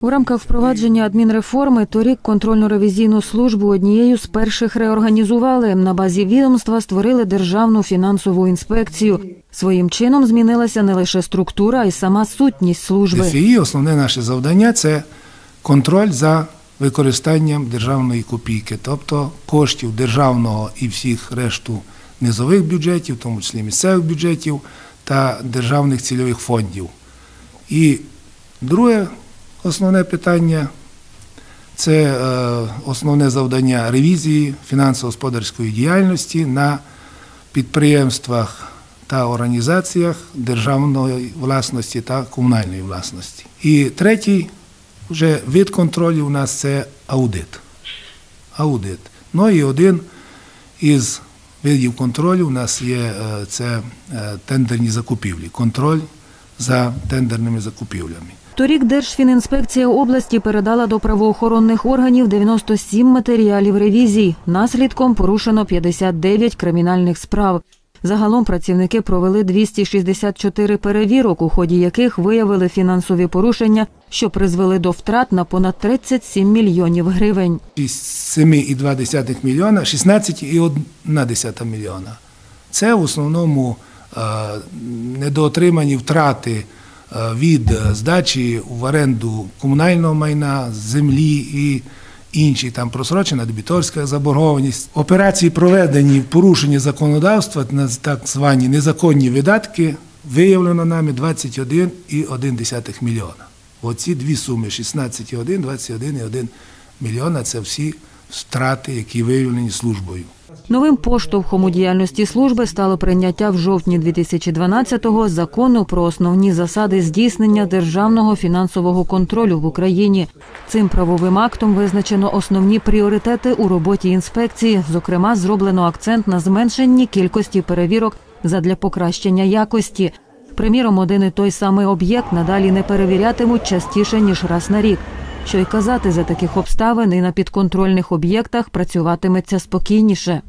У рамках впровадження адмінреформи торік контрольно-ревізійну службу однією з перших реорганізували. На базі відомства створили державну фінансову інспекцію. Своїм чином змінилася не лише структура, а й сама сутність служби. ДФІ основне наше завдання це контроль за використанням державної копійки, тобто коштів державного і всіх решту низових бюджетів, в тому числі місцевих бюджетів та державних цільових фондів. І друге основне питання це е, основне завдання ревізії фінансово-господарської діяльності на підприємствах та організаціях державної власності та комунальної власності. І третій вже вид контролю у нас це аудит. Аудит. Ну і один із видів контролю у нас є е, це е, тендерні закупівлі, контроль за тендерними закупівлями. Торік Держфінінспекція області передала до правоохоронних органів 97 матеріалів ревізій. Наслідком порушено 59 кримінальних справ. Загалом працівники провели 264 перевірок, у ході яких виявили фінансові порушення, що призвели до втрат на понад 37 мільйонів гривень. Із 7,2 мільйона 16,1 мільйона. Це в основному е, недоотримані втрати від е, здачі в оренду комунального майна, землі і інші там просрочена дебіторська заборгованість. Операції проведені в порушенні законодавства на так звані незаконні видатки виявлено нами 21,1 мільйона. Оці дві суми 16,1, 21,1 мільйона це всі втрати, які виявлені службою. Новим поштовхом у діяльності служби стало прийняття в жовтні 2012-го закону про основні засади здійснення державного фінансового контролю в Україні. Цим правовим актом визначено основні пріоритети у роботі інспекції. Зокрема, зроблено акцент на зменшенні кількості перевірок задля покращення якості. Приміром, один і той самий об'єкт надалі не перевірятимуть частіше ніж раз на рік. Що й казати за таких обставин і на підконтрольних об'єктах працюватиметься спокійніше.